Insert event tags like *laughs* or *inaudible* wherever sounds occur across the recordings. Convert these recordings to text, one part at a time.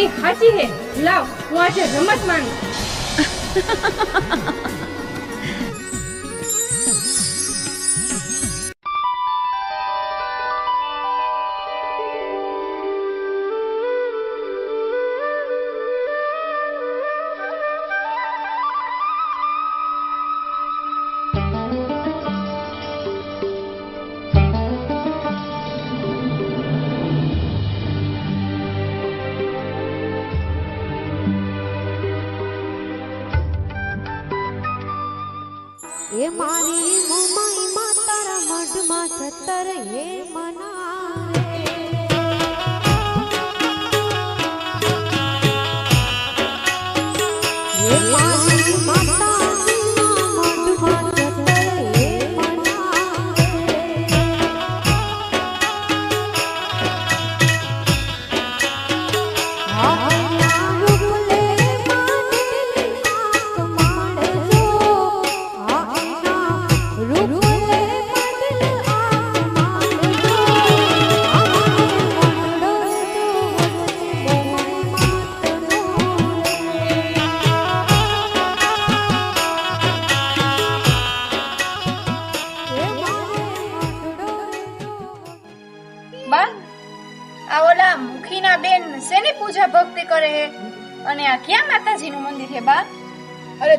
ભક્તિ સાચી હે. લાવ હું આજે રમત માણું *laughs* એ મારી મુંબઈ માં તારા મઢમાં છતર હે મના.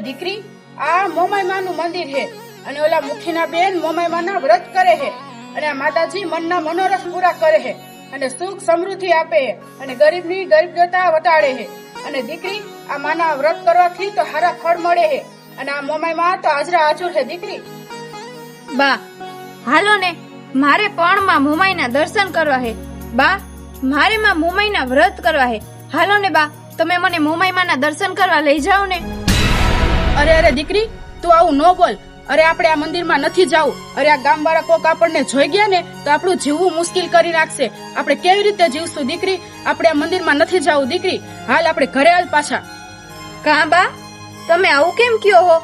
દીકરી, આ મોમાઈમાં નું મંદિર છે અને ઓલા મુખીના બેન મોમાઈમાના વ્રત કરે છે અને આ માતાજી મનના મનોરથ પૂરા કરે છે અને સુખ સમૃદ્ધિ આપે છે અને ગરીબની ગરીબ જતા વટાડે છે અને દીકરી, આ માના વ્રત કરવાથી તો હારા ફળ મળે છે અને આ મોમાઈમાં તો હાજરા હાજર છે દીકરી. બા, હાલો ને, મારે પણ માં મુમાઈના દર્શન કરવા હે. બા, મારે માં મુમાઈના વ્રત કરવા હે. હાલો ને બા, તમે મને મુમાઈમાના દર્શન કરવા લઈ જાઓ ને. અરે અરે દીકરી તું આવું ન બોલ. અરે આપણે આ મંદિરમાં નથી જવું. અરે આ ગામવાળા કોક આપણને જોઈ ગયા ને તો આપણું જીવવું મુશ્કેલ કરી નાખશે. આપણે કેવી રીતે જીવશું દીકરી? આપણે આ મંદિરમાં નથી જવું દીકરી. હાલ આપણે ઘરે હાલ પાછા. કા બા તમે આવું કેમ કયો હો?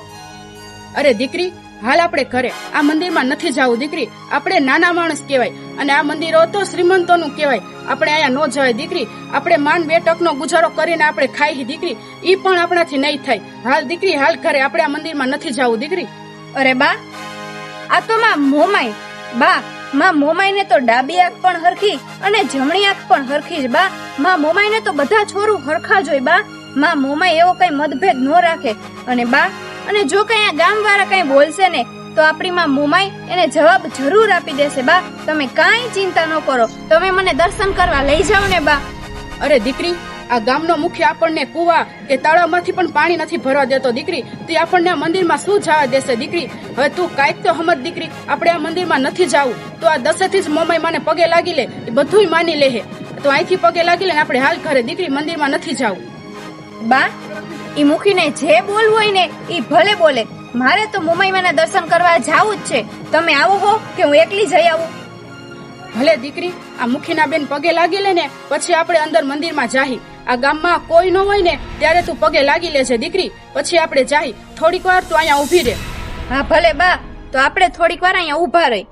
અરે દીકરી હાલ આપણે ઘરે, આ મંદિરમાં નથી જવું, દીકરી. આપણે નાના માણસ કહેવાય, અને આ મંદિરો તો શ્રીમંતોનું કહેવાય. આપણે અહીંયા ન જવાય, દીકરી. આપણે માન બે ટકનો ગુજારો કરીને આપણે ખાઈ દીકરી. ઈ પણ આપણાથી નહીં થાય. હાલ, દીકરી, હાલ ઘરે. આપણે આ મંદિરમાં નથી જવું, દીકરી. અરે બા, આ તો માં મોમાઈ. બા, માં મોમાઈને તો ડાબી આંખ પણ હરખી અને જમણી આંખ પણ હરખી જ, બા. માં મોમાઈને તો બધા છોરું હરખા જ હોય, બા. માં મોમાઈ એવો કઈ મતભેદ ન રાખે. અને બા અને જો કઈ આ ગામ વાળા કઈ બોલશે ને તો આપણી માં મોમાઈ એને જવાબ જરૂર આપી દેશે. બા તમે કાંઈ ચિંતા ન કરો. તમે મને દર્શન કરવા લઈ જાઓ ને બા. અરે દીકરી આ ગામનો મુખ્ય આપણને કુવા કે તળાવમાંથી પણ પાણી નથી ભરવા દેતો. દીકરી તે આપણને આ મંદિરમાં શું જવા દેશે? દીકરી હવે તું કાંઈક તો સમજ દીકરી. આપણે આ મંદિરમાં નથી જવું. તો આ દસેથી જ મોમાઈ માને પગે લાગી લે. એ બધુંય માની લે તો અહીંથી પગે લાગી લે આપણે હાલ ઘરે. દીકરી મંદિરમાં નથી જવું. બા ઈ મુખીને જે બોલવું હોય ને ઈ ભલે બોલે. મારે તો મુંબઈમાંના દર્શન કરવા જાવું જ છે. તમે આવો હો કે હું એકલી જઈ આવું. ભલે દીકરી આ મુખીના બેન પગે લાગી લે ને પછી આપણે અંદર મંદિરમાં જાહી. આ ગામમાં કોઈ ન હોય ને ત્યારે તું પગે લાગી લેજે દીકરી. પછી આપણે જાહી. થોડીક વાર તું અહીંયા ઊભી રહે હા ભલે બા તો આપણે થોડીક વાર અહીંયા ઊભા રહી.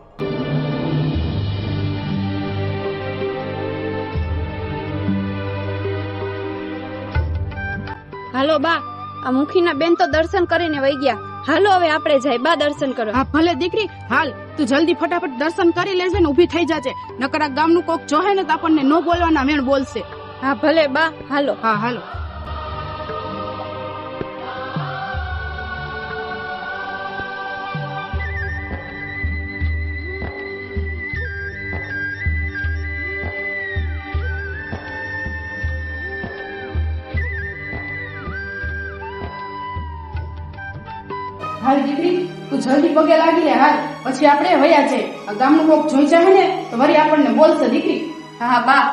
હાલો બા. આ મુખીના બેન તો દર્શન કરીને વહી ગયા. હાલો હવે આપણે જાય. બા દર્શન કરો. હા ભલે દીકરી. હાલ તું જલ્દી ફટાફટ દર્શન કરી લેજે ને ઊભી થઈ જાજે. નકર આ ગામનું કોક જોહે ને તો આપણને નો બોલવાના મેણ બોલશે. હા ભલે બા. હાલો. હા હાલો હાલ. જલ્દી પગે લાગી લે હાલ. પછી આપણે વયા છે ગામનું કોક જોઈ જાય ને, તો વળી આપણને બોલશે દીકરી. હા હા, બા.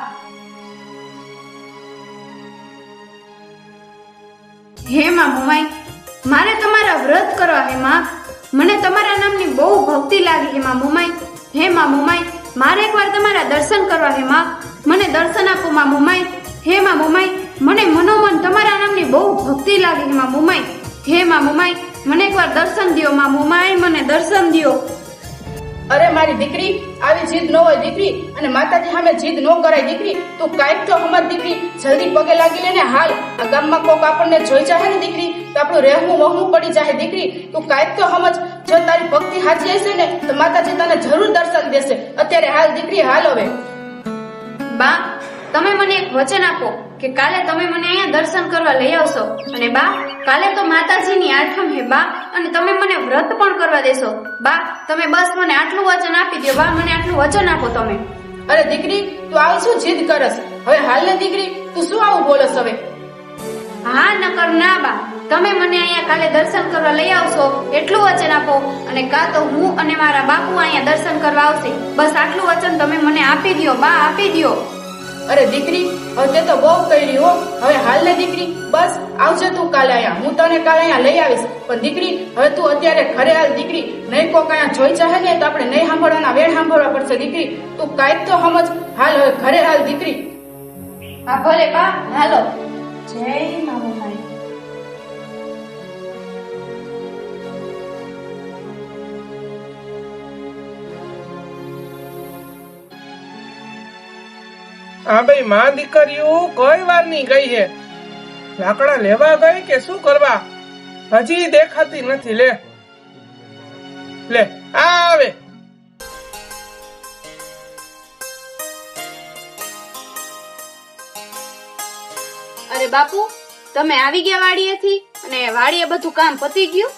હે માં મોમાઈ મારે તમારા વ્રત કરવા હે માં. મને તમારા નામની બહુ ભક્તિ લાગી હે માં મોમાઈ હે માં મોમાઈ મારે એકવાર તમારા દર્શન કરવા હે માં. મને દર્શન આપો, માં મોમાઈ હે માં મોમાઈ મને મનોમન તમારા નામની બહુ ભક્તિ લાગી હે માં મોમાઈ હે માં મોમાઈ મને એકવાર દર્શન દ્યો માં મોમાઈ મને દર્શન દ્યો. અરે મારી દીકરી આવી જીદ ન હોય દીકરી અને માતાજી સામે જીદ ન કરાય દીકરી. તું કાંઈક તો હમત દીકરી. જલ્દી પગે લાગી લેને હાલ. આ ગામમાં કોક આપણને જોઈ જાય ને દીકરી. તો આપણું રહેવું વહવું પડી જાય દીકરી. તું કાંઈક તો સમજ. જો તારી ભક્તિ હાજી હશે ને તો માતાજી તને જરૂર દર્શન દેશે. અત્યારે હાલ દીકરી હાલ હવે. બા તમે મને એક વચન આપો. કે કાલે તમે મને અહીંયા દર્શન કરવા લઈ આવશો. અને બા કાલે તો માતાજીની આઠમ હે બા અને તમે મને વ્રત પણ કરવા દેશો. બા તમે બસ મને આટલું વચન આપી દો બા મને આટલું વચન આપો તમે. અરે દીકરી તું આવી શું જીદ કરસ. હવે હાલ ને દીકરી તું શું આવું બોલસ હવે? હા નકર ના બા. તમે મને અહીંયા કાલે દર્શન કરવા લઈ આવશો. એટલું વચન આપો. અને કા તો હું અને મારા બાપુ અહીંયા દર્શન કરવા આવશે. બસ આટલું વચન તમે મને આપી દ્યો. બા આપી દ્યો. અરે દીકરી હવે તે બહુ કર્યું હો. હવે હાલ ને દીકરી, બસ, આવજે તું કાલે અહીંયા. હું તને કાલે અહીંયા લઈ આવીશ. પણ દીકરી, હવે તું અત્યારે ઘરે હાલ દીકરી. નહીં કોક અહીંયા જોઈ ચાહે ને તો આપણે નહીં સાંભળવાના, વેળ સાંભળવા પડશે દીકરી. તું કાંઈક તો સમજ. હાલ હવે ઘરે હાલ દીકરી. હા, ભલે, બા. હાલો. જય મામા હા ભાઈ માં દીકરીઓ કોઈ વારની ગઈ છે લાકડા લેવા ગઈ કે શું કરવા? હજી દેખાતી નથી લે. લે આવે. અરે બાપુ તમે આવી ગયા વાડીએથી અને વાડીએ બધું કામ પતી ગયું?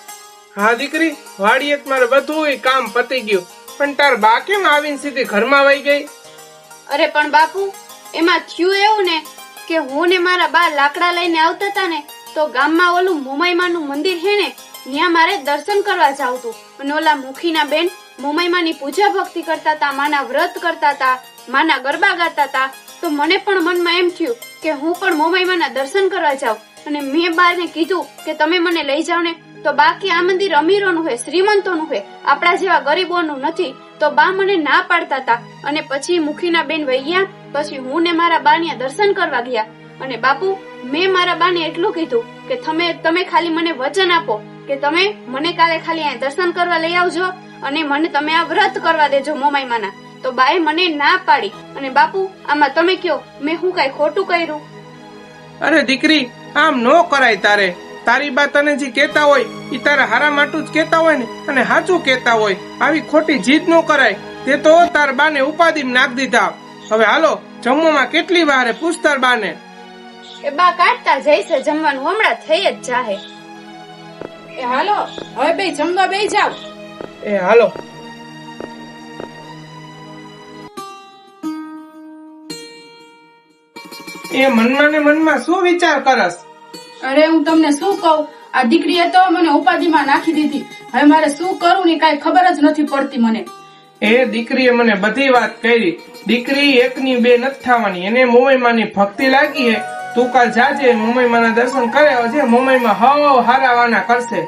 હા દીકરી વાડીએ મારે બધું કામ પતી ગયું. પણ તાર બા કેમ આવીને સીધી ઘરમાં વહી ગઈ? અરે પણ બાપુ એમાં થયું એવું ને કે હું ને મારા બા લાકડા લઈને આવતા હતા ને, તો ગામમાં ઓલું મોમાઈમાનું મંદિર હે ને, ત્યાં મારે દર્શન કરવા જાવ તું અને ઓલા મુખીના બેન મોમાઈમાની પૂજા ભક્તિ કરતા હતા, માના વ્રત કરતા હતા, માના ગરબા ગાતા હતા. તો મને પણ મનમાં એમ થયું કે હું પણ મોમાઈમાના દર્શન કરવા જાઉં. અને મેં બાને કીધું કે તમે મને લઈ જાઓ ને તો બાકી આ મંદિર અમીરોનું હોય શ્રીમંતોનું હોય આપણા જેવા ગરીબોનું નથી. તો બા મને ના પાડતા હતા અને પછી મુખીના બેન વહી ગયા, પછી હું ને મારા બાનિયા દર્શન કરવા ગયા. અને બાપુ, મેં મારા બાને એટલું કીધું કે તમે તમે ખાલી મને વચન આપો, કે તમે મને કાલે ખાલી અહીંયા દર્શન કરવા લઈ આવજો અને મને તમે આ વ્રત કરવા દેજો મોમાઈમાના. તો બાએ મને ના પાડી. અને બાપુ, આમાં તમે કયો, મેં હું કઈ ખોટું કર્યું? અરે દીકરી, આમ નો કરાય તારે. તારી બા તને જે કેતા હોય એ તારા હારા માટું જ કેતા હોય ને અને સાચું કેતા હોય આવી ખોટી જીત નો કરાય. તે તો તાર બાને ઉપાધિ નાખ દીધા. હવે હાલો જમવામાં કેટલી વાર હે? પૂછ તાર બાને. એ બા કાઢતા જઈશે જમવાનું હમણાં થઈ જ જાહે. એ હાલો હવે બે જમવા બે જાવ. એ હાલો. એ મનમાં ને મનમાં શું વિચાર કરસ? અરે હું તમને શું કહું? આ દીકરીએ તો મને ઉપાધિમાં નાખી દીધી. હવે મારે શું કરવું ને કાંઈ ખબર જ નથી પડતી મને. એ દીકરીએ મને બધી વાત કરી દીકરી એકની બે નથી થવાની. એને મોમાઈમાની ભક્તિ લાગી હે. તું કાલ જાજે મોમાઈમાના દર્શન કરે આવજે મુંબઈમાં હવ હારાવાના કરશે.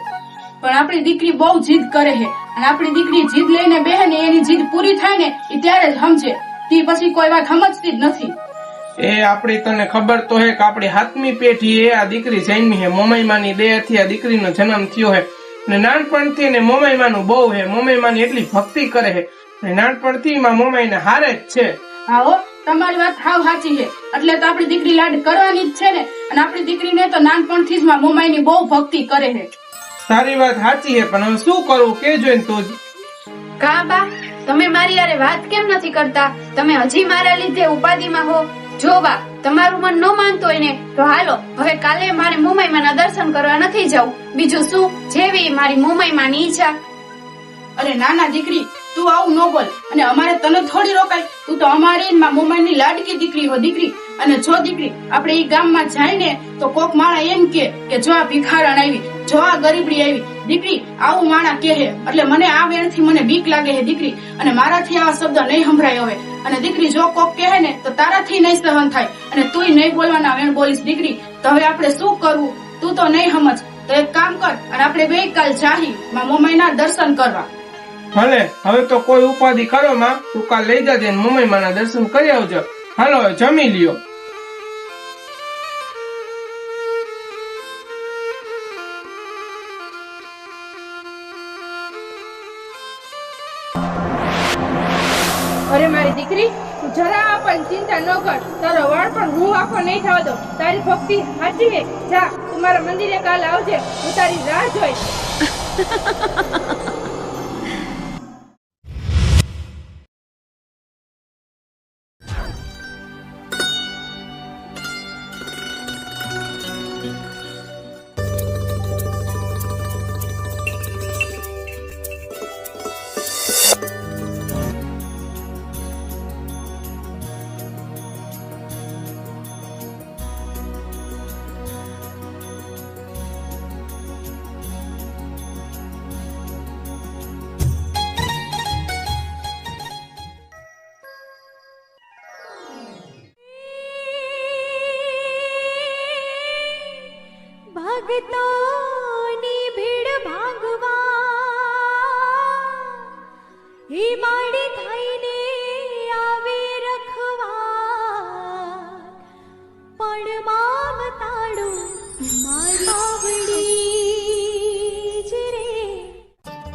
પણ આપણી દીકરી બહુ જીદ કરે છે. અને આપણી દીકરી જીદ લઈને બેહે ને એની જીદ પૂરી થાય ને એ ત્યારે જ સમજે. તી પછી કોઈ વાત સમજતી જ નથી. એ આપડી તને ખબર તો હે કે આપડી હાથમી પેઢી એ આ દીકરી જન્મી હે. મોમાઈમાની દેહથી આ દીકરીનો જન્મ થયો હે. ને નાનપણથી ને મોમાઈમાનું બહુ હે. મોમાઈમાની એટલી ભક્તિ કરે હે. ને નાનપણથી માં મોમાઈને હારે જ છે. આવો તમારી વાત હાવ સાચી છે. એટલે તો આપણી દીકરી લાડ કરવાની જ છે ને. અને આપણી દીકરીને તો નાનપણથી જ માં મોમાઈની બહુ ભક્તિ કરે હે. તારી વાત સાચી હે પણ હવે શું કરવું કે જોઈને તું. જ. કા બા તમે મારી યારે વાત કેમ નથી કરતા? તમે હજી મારા લીધે ઉપાધિમાં હો. જો બા તમારું મન ન માનતો હોય તો હાલો, હવે કાલે મારે મુંબઈમાં દર્શન કરવા નથી જવું. બીજું શું? જેવી મારી મુંબઈમાં ની ઈચ્છા. અરે નાના દીકરી, તું આવું ન બોલ. અને અમારે તને થોડી રોકાય. તું તો અમારી ને મારા લાડકી દીકરી હો દીકરી. અને જો દીકરી, આપણે એ ગામમાં જાય ને તો કોક માણા એમ કે કે જો આ ભિખારણ આવી, જો આ ગરીબડી આવી, દીકરી, આવું માણા કહે એટલે મને આ વેણથી મને બીક લાગે છે દીકરી. અને મારાથી આવા શબ્દ નહીં સંભળાય હવે અને દીકરી જો કોક કહે ને, તો તારાથી નહીં સહન થાય. અને તુંય નહીં બોલવાના, વેણ બોલીશ, દીકરી, તો હવે આપણે શું કરવું? તું તો નહીં સમજ. તો એક કામ કર, અને આપણે બે કાલ જાહી માં મોમાઈના દર્શન કરવા. ભલે, હવે તો કોઈ ઉપાધિ કરો, માં. તું કાલ લઈ જજે મોમાઈ મુંબઈમાંના દર્શન કરી આવજો. હાલો જમી લ્યો. પણ ચિંતા ન કર. તારો વાળ પણ હું આખો નહીં થવા દો તારી ભક્તિ સાચી જા, તું મારા મંદિરે કાલે આવજે. હું તારી રાહ જોઈશ. *laughs*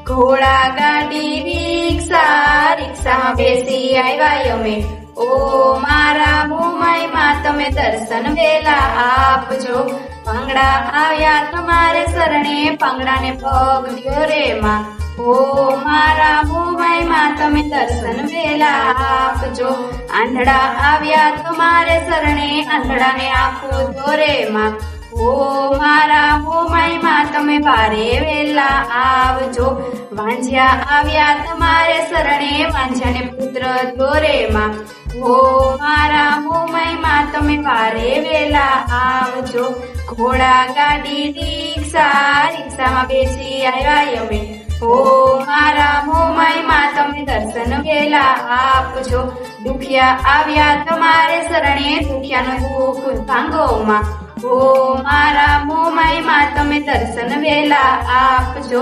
ઘોડા ગાડી રિક્ષા રિક્ષા બેસી આવ્યા અમે. ઓ મારા મોમાઈમાં તમે દર્શન વેલા આપજો. પાંગડા આવ્યા તમારે શરણે, પાંગડાને પગ દ્યો રે માં. ઓ મારા મોમાઈમાં તમે દર્શન વેલા આપજો. આંધળા આવ્યા તમારે શરણે આંધળાને આખો દોરે માં ઓ મારા મોમાઈમાં તમે ભારે વેલા આવજો વાંઝ્યા આવ્યા તમારે શરણે વાંઝ્યાને પુત્ર દોરેમાં ઓ મારા મોમાઈમાં તમે ભારે વેલા આવજો ઘોડા ગાડી રિક્ષા, રિક્ષામાં બેસી આવ્યા અમે ઓ મારા મોમાઈમાં તમે દર્શન વેલા આપજો. દુખિયા આવ્યા તમારે શરણે, દુખિયાનો દુઃખ ભાંગોમાં. ઓ મારા મોમાઈમાં તમે દર્શન વેલા આપજો.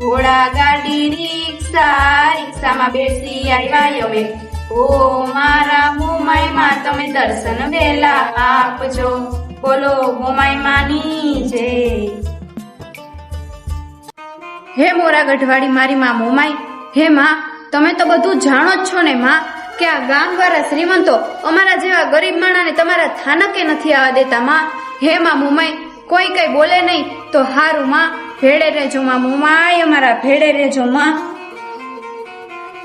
ઘોડા ગાડી રિક્ષા, રિક્ષામાં બેસી આવ્યા અમે. ઓ મારા મોમાઈમાં તમે દર્શન વેલા આપજો. બોલો મોમાઈમાની જય. હે મોરા ગઢવાડી મારી માં મોમાઈ, હે માં, તમે તો બધું જાણો જ છો ને માં, કે આ ગામ વાળા શ્રીમંતો અમારા જેવા ગરીબ માણાને તમારા થાનકે નથી આવવા દેતા, માં. હે માં મોમાઈ, કોઈ કઈ બોલે નહીં, તો હારું, માં. ભેળે રહેજો, માં મોમાઈ, અમારા ભેળે રહેજો, માં.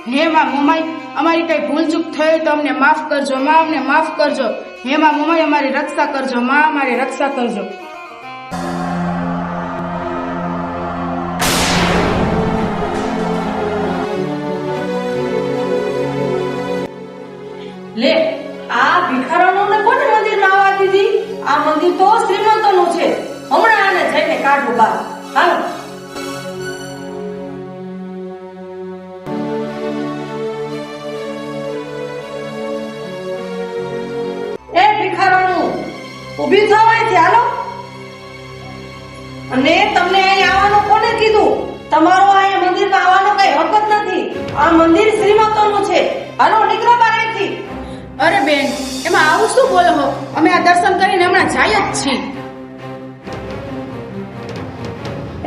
હે માં મોમાઈ, અમારી કઈ ભૂલચૂક થઈ તો અમને માફ કરજો, માં, અમને માફ કરજો. હે માં મોમાઈ, અમારી રક્ષા કરજો, માં, અમારી રક્ષા કરજો. લે, આ ભિખારણોને કોને મંદિરમાં આવવા દીધી? આ મંદિર તો શ્રીમંતોનું છે. હમણાં આને જઈને કાઢું બા હાલો. એ ભિખારણું, ઊભી થો અહીંથી, હાલો. અને તમને અહીં આવવાનું કોને કીધું? તમારો આ મંદિરમાં આવવાનો કઈ હકત નથી. આ મંદિર શ્રીમંતોનું છે. હાલો, નીકળો અહીંથી. અરે બેન એમાં આવું શું બોલો હો? અમે આ દર્શન કરીને હમણાં જાય જ છીએ.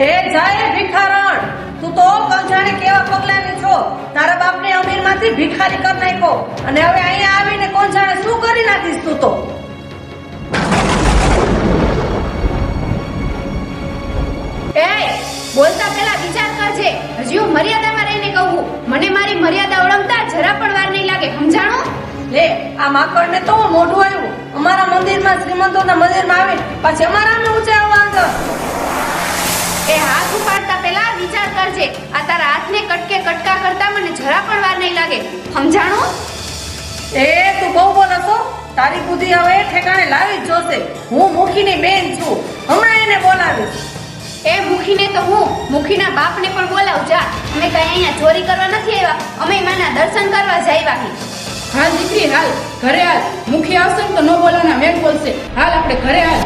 એ જાય ભિખારણ. તું તો કંજાણે કેવા પગલાની છો? તારા બાપને અમીરમાંથી ભિખારી કરી નાખ્યો. અને હવે અહીંયા આવીને કોણ જાણે શું કરી નાખીશ તું તો? એ બોલતા પહેલા વિચાર કરજે. હજી હું મર્યાદામાં રહીને કહું. મને મારી મર્યાદા ઓળંગતા જરા પણ વાર નહીં લાગે સમજાણું? લે આ માકડને તો મોઢું આવ્યું અમારા મંદિરમાં શ્રીમંતોના મંદિરમાં આવે પછી અમારા ઊંચે આવવા એ હાથ ઉપાડતા પહેલા વિચાર કરજે. આ તારા હાથને કટકે કટકા કરતા મને જરા પણ વાર નહીં લાગે. સમજાણું? એ તું બહુ બોલો છો? તારી બુદ્ધિ હવે ઠેકાણે લાવી જ જોશે. હું મુખીની બેન છું. હમણાં એને બોલાવીશ. એ મુખીને તો હું. મુખીના બાપને પણ બોલાવ જા અમે કઈ અહીંયા ચોરી કરવા નથી આવ્યા. અમે માના દર્શન કરવા જઈ છીએ. હાલ દીકરી હાલ. ઘરે હાલ. મુખી આવશે ને તો ન બોલાના મેં બોલશે. હાલ આપણે ઘરે હાલ.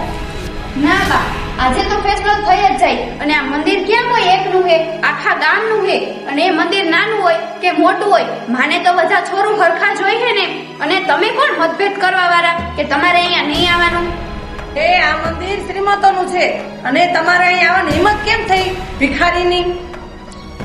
ના બા આજે તો ફેસલો થઈ જ જાય. અને આ મંદિર કેમ હોય એકનું હે? આખા ગામનું હે? અને એ મંદિર નાનું હોય કે મોટું હોય? માને તો બધા છોરું હરખા જોઈ હે ને? અને તમે કોણ મતભેદ કરવા વાળા કે તમારે અહીંયા નહીં આવવાનું? એ આ મંદિર શ્રીમંતોનું છે. અને તમારે અહીં આવવાની હિંમત કેમ થઈ? ભિખારીની?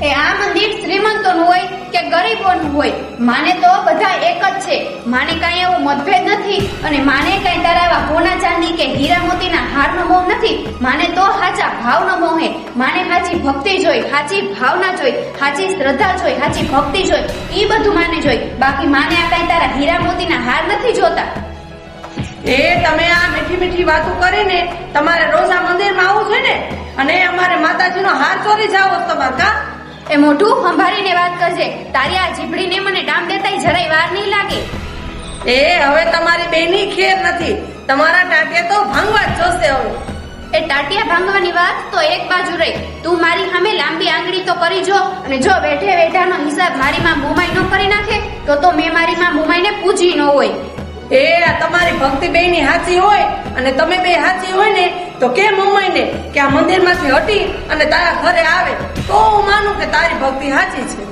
એ આ મંદિર શ્રીમંતોનું હોય કે ગરીબોનું હોય, માને તો બધા એક જ છે. માને કાંઈ એવો મતભેદ નથી અને માને કાંઈ તારા એવા કોના ચાંદી કે હીરા મોતીના હારનો મોહ નથી. માને તો હાચા ભાવનો મોહ હે. માને હાચી ભક્તિ જોઈ હાચી ભાવના જોઈ હાચી શ્રદ્ધા જોઈ હાચી ભક્તિ જોઈ. એ બધું માને જોઈ. બાકી માને આ કાંઈ તારા હીરા મોતીના હાર નથી જોતા. એ તમે આ મીઠી મીઠી વાતો કરીને તમારે રોજ મંદિરમાં આવવું છે ને? અને અમારે માતાજીનો હાર ચોરી જાવો તમારે કા એ મોઢું સંભાળીને વાત કરજે. તારી આ જીભડીને મને ડામ દેતાય જરાય વાર નહીં લાગે. એ હવે તમારી બેની ખેર નથી. તમારા ટાટિયા તો ભાંગવા જ જોશે હવે. એ ટાટિયા ભાંગવાની વાત તો એક બાજુ રહી. તું મારી સામે લાંબી આંગળી તો કરી જો અને જો બેઠે બેઠાનો હિસાબ મારી માં બુમાઈ નો કરી નાખે તો તો મેં મારી માં મોમાઈને પૂછી ન હોય. એ આ તમારી ભક્તિ બેની હાચી હોય અને તમે બે હાચી હોય ને તો કેમ ને કે આ મંદિરમાંથી હટી અને તારા ઘરે આવે તો હું માનું કે તારી ભક્તિ સાચી છે.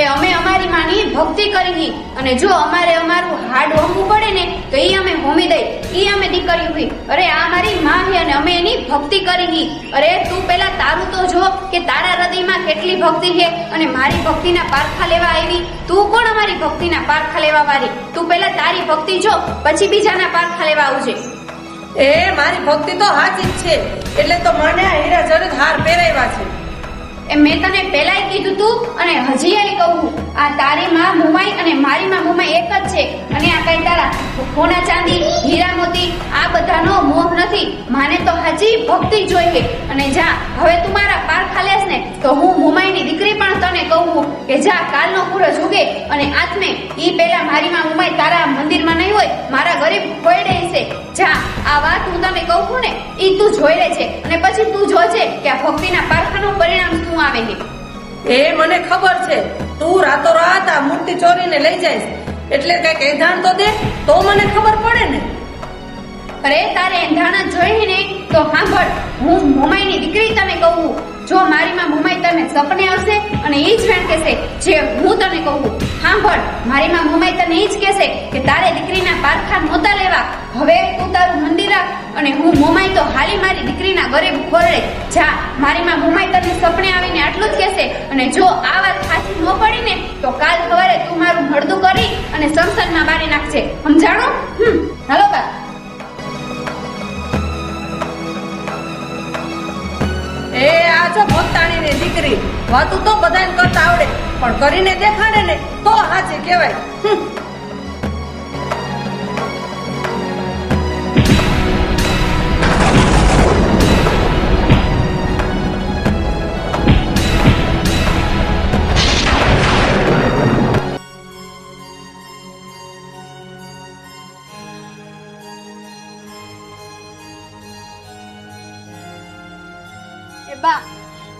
એ અમે અમારી માની ભક્તિ કરી અને જો અમારે અમારું હાડ હોમવું પડે ને, તો એ અમે હોમી દઈ એ અમે દીકરી હોય અરે આ મારી માં છે અને અમે એની ભક્તિ કરી અરે તું પેલા તારું તો જો કે તારા હૃદયમાં કેટલી ભક્તિ છે અને મારી ભક્તિના પારખા લેવા આવી. તું કોણ અમારી ભક્તિના પારખા લેવા વાળી? તું પેલા તારી ભક્તિ જો, પછી બીજાના પારખા લેવા આવજે. એ, મારી ભક્તિ તો હાચી જ છે. એટલે તો મને હીરા જડિત હાર પહેરાવ્યા છે. એ મેં તને પહેલાય કીધું તું અને હજી એ કહું આ તારી માં મુમાઈ અને મારી માં મુમાઈ એક જ છે. અને આ કઈ તારા સોના ચાંદી હીરા મોતી આ બધાનો મોહ નથી. માને તો હજી ભક્તિ જોઈએ. અને જા, હવે તું મારા પાર લેસ ને, તો હું મુમાઈની દીકરી પણ તને કહું કે જા, કાલનો સૂરજ ઉગે અને આત્મે ઈ પેલા મારીમાં મુમાઈ તારા મંદિરમાં નહીં હોય, મારા ગરીબ કોયડે છે જા, આ વાત હું તને કહું છું ને, ઈ તું જોઈ લે છે. અને પછી તું જોજે કે આ ભક્તિના પારખાનું પરિણામ શું આવે છે. એ મને ખબર છે. તું રાતો રાત આ મૂર્તિ ચોરીને લઈ જઈશ. એટલે કંઈક એધાણ તો દે, તો મને ખબર પડે ને. અરે તારે એંધાણા જ જોઈએ ને તો સાંભળ, હું મોમાઈની દીકરી તને કહું. જો મારી માં મોમાઈ તને સપને આવશે અને એ જ વેણ કહેશે જે હું તને કહું. સાંભળ મારી માં મોમાઈ તને એ જ કહેશે કે તારે દીકરીના પારખા નહોતા લેવા. હવે તું તારું મંદિર રાખ અને હું મોમાઈ તો હાલી મારી દીકરીના ગરીબ ખોરડે. જા મારી માં મોમાઈ તને સપને આવીને આટલું જ કહેશે. અને જો આ વાત સાચી ન પડી ને તો કાલ સવારે તું મારું હળદું કરી અને સંસદમાં બારી નાખશે સમજાણો? હમ, હાલો બા એ, આ જો ભક્તાણીની દીકરી. વાતું તો બધાને કરતા આવડે, પણ કરીને દેખાડે ને, તો હાચી કહેવાય. બા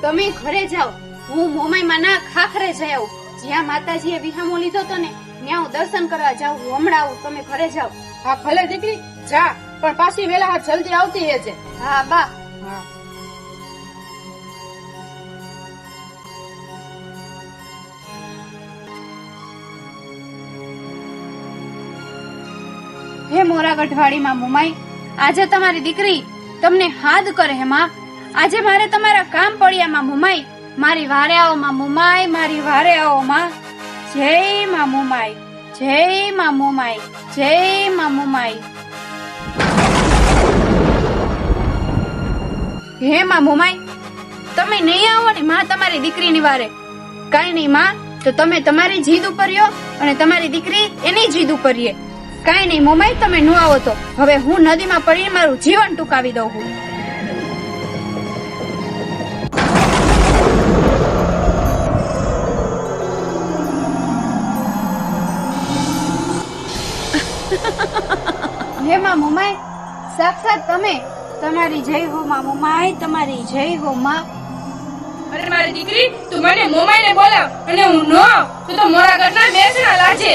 તમે ઘરે જાઓ. હું મોમાઈમાં ના ખાખરે જઈ આવું. જ્યાં માતાજીએ વિહામો લીધો તો ને ત્યાં હું દર્શન કરવા જાઉં હું હમણાં આવું તમે ઘરે જાઓ. હા ભલે દીકરી જા પણ પાછી વેલા હાથ જલ્દી આવતી રહેજે. હા બા. હા. હે મોરા ગઢવાડીમાં મુમાઈ આજે તમારી દીકરી તમને હાદ કરે હે માં. આજે મારે તમારા કામ પડ્યા માં મોમાઈ. મારી વારે આવો માં મોમાઈ, મારી વારે આવો માં જય માં મુમાઈ જય માં મોમાઈ જય માં મોમાઈ. હે માં મુમાઈ, તમે નહીં આવો ને માં તમારી દીકરીની વારે. કઈ નહીં માં, તો તમે તમારી જીદ ઉપર રહ્યો અને તમારી દીકરી એની જીદ ઉપર રહે કાંઈ નહીં મોમાઈ, તમે ન આવો તો. હવે હું નદીમાં પડીને મારું જીવન ટૂંકાવી દઉં છું હે માં મોમાઈ સાક્ષાત તમે તમારી જય હો માં મોમાઈ તમારી જય હો માં. અરે મારી દીકરી તું મને મોમાઈને બોલાવ અને હું નો તું તો મોરા ઘરના બેસણા લાજે.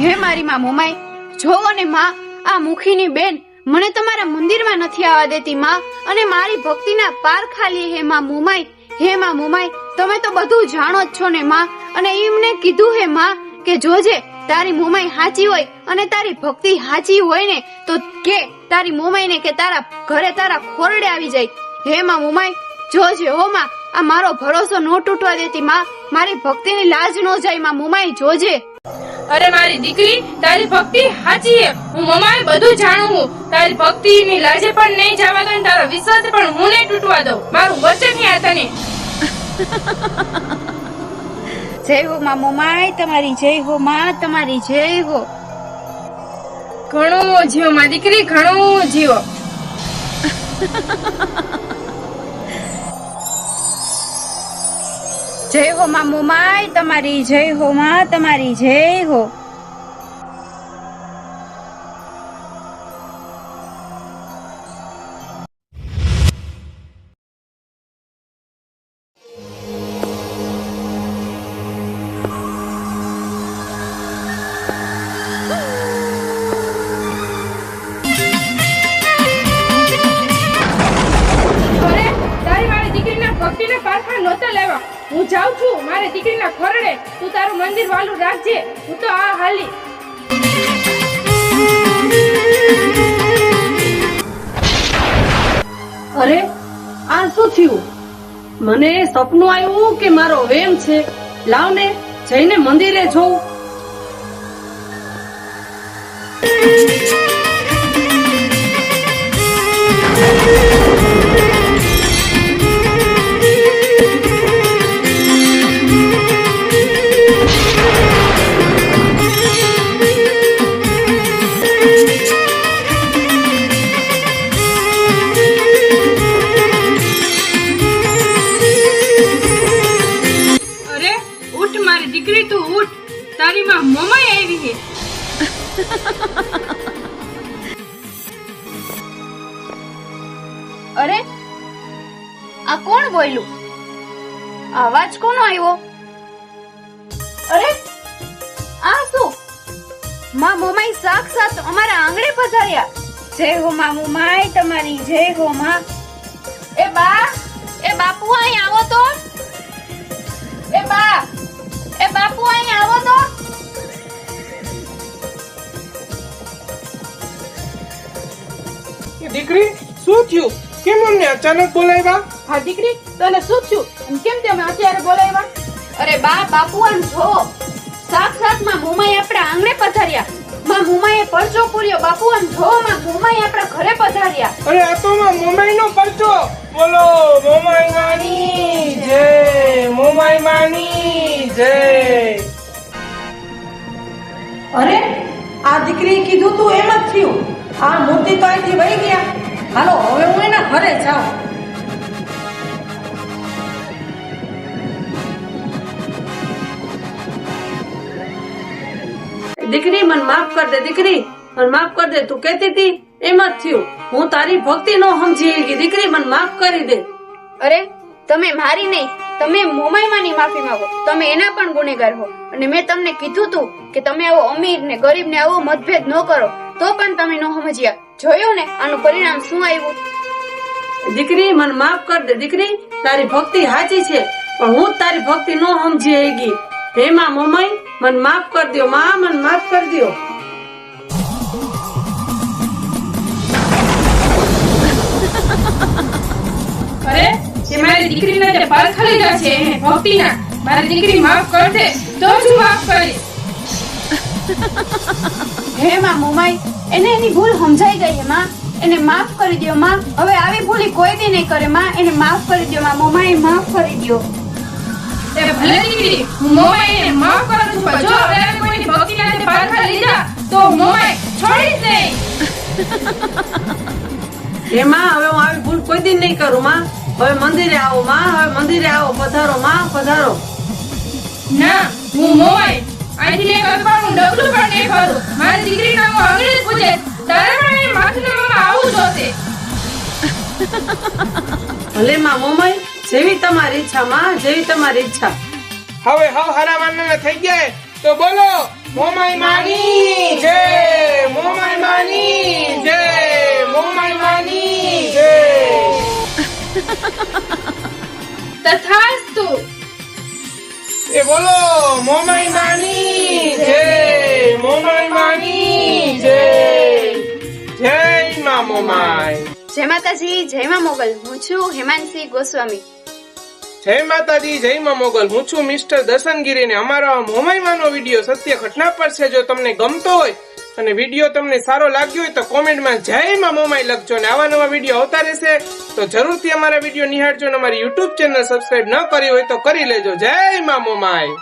હે મારી માં મોમાઈ જોવો ને માં આ મુખીની બેન મને તમારા મંદિરમાં નથી આવવા દેતી માં અને મારી ભક્તિના પાર ખાલી હે માં મોમાઈ. હે માં મોમાઈ તમે તો બધું જાણો જ છો ને માં અને એમને કીધું હે માં કે જોજે તારી મોમાઈ હાચી હોય અને તારી ભક્તિ હાચી હોય ને, તો કે તારી મોમાઈને કે તારા ઘરે તારા ખોરડે આવી જાય. હે માં મોમાઈ જોજે હો માં આ મારો ભરોસો નો તૂટવા દેતી, માં, મારી ભક્તિની લાજ નો જાય, માં મોમાઈ, જોજે. અરે મારી દીકરી, તારી ભક્તિ હાચી હે. હું મમાએ બધું જાણું હું. તારી ભક્તિની લાજે પણ નહીં જવા દઉં તારા વિશ્વાસ પણ હું નહીં તૂટવા દઉં. મારું વચન આ તને. જય હો માં મોમાઈ તમારી જય હો માં, તમારી જય હો. ઘણું જીવો, માં દીકરી, ઘણું જીવો. જય હો માં મોમાઈ તમારી જય હો માં, તમારી જય હો. સપનું આવ્યું કે મારો વેમ છે? લાવ ને જઈને મંદિરે જોઉં. જય હો માં. એ બા એ બાપુ અહીં આવો તો. એ બા એ બાપુ અહીં આવો તો. દીકરી શું થયું? કેમ અમને અચાનક બોલાવ્યા? હા દીકરી તને શું થયું? કેમ તમે અત્યારે બોલાવ્યા? અરે બા બાપુ આમ જો. સાક્ષાતમાં મુમાઈ આપણા આંગણે પધાર્યા. માં પરચો પૂર્યો. બાપુ આમ જો માં આપણા ઘરે પધાર્યા. અરે આ તો માં મોમાઈ નો પરચો. બોલો મોમાઈ માની જય. મોમાઈ માની જય. અરે આ દીકરી કીધું તું એમ જ થયું. આ મૂર્તિ તો અહીંથી વહી ગયા. હાલો હવે હું એના ઘરે જાઉં. દીકરી મને માફ કર દે દીકરી. મને માફ કર દે તું કેતી હતી એમ જ થયું. હું તારી ભક્તિ નો સમજી ગઈ દીકરી મને માફ કરી દે. અરે તમે મારી નહીં તમે મોમાઈમાની માફી માંગો. તમે એના પણ ગુનેગાર હો. અને મેં તમને કીધું તું કે તમે આવો અમીર ને ગરીબ ને આવો મતભેદ ન કરો. તો પણ તમે ન સમજ્યા. જોયું ને આનું પરિણામ શું આવ્યું? દીકરી મને માફ કર દે. દીકરી તારી ભક્તિ સાચી છે પણ હું તારી ભક્તિ નો સમજી ગઈ હે માં મમ્મી મને માફ કર દો માં મને માફ કર દો અરે જે મારી દીકરીના જે પારખા લીધા છે એને ભક્તિના મારી દીકરી માફ કર દે તો જ હું માફ કરીશ. હે માં મોમાઈ એને એની ભૂલ સમજાઈ ગઈ હે માં. એને માફ કરી દો માં. હવે આવી ભૂલી કોઈ દી નહીં કરે માં. એને માફ કરી દો માં મોમાઈ માફ કરી દો ભલે દીકરી હું મોમાઈને માફ કરું છું પણ જો હવે કોઈની ભક્તિના જે પારખા લીધા તો મોમાઈ છોડીશ નહીં. હે માં હવે હું આવી ભૂલ કોઈ દિન નહીં કરું માં. હવે મંદિરે આવો માં. હવે મંદિરે આવો પધારો માં પધારો. ના હું મોમાઈ અહીંથી એક અખબારનું ડગલું પણ નહીં ભરું. મારી દીકરીના હું આંગળી જ તારે પણ એ માથું આવું જોશે ભલે માં મમ્મી જેવી તમારી ઈચ્છા માં જેવી તમારી ઈચ્છા. હવે હવ હારા માનના થઈ ગયા તો બોલો મોમાઈ માની જય મોમાઈ માની જય મોમાઈ માની જય. તથાસ્તુ. એ બોલો મોમાઈ માની જય મોમાઈ માની જય. જય મા મોમાઈ જય માતાજી જય માં મોગલ. હું છું હેમાંશી ગોસ્વામી. જય માતાજી જય મા મોગલ. હું છું મિસ્ટર દર્શનગીરી ને અમારો મોમાઈમાનો વીડિયો સત્ય ઘટના પર છે. જો તમને ગમતો હોય અને વીડિયો તમને સારો લાગ્યો હોય તો કોમેન્ટમાં જય માં મોમાઈ લખજો અને આવા નવા વીડિયો આવતા રહેશે. તો જરૂરથી અમારા વીડિયો નિહાળજો અને અમારી યુટ્યુબ ચેનલ સબસ્ક્રાઇબ ન કરી હોય તો કરી લેજો. જય માં મોમાઈ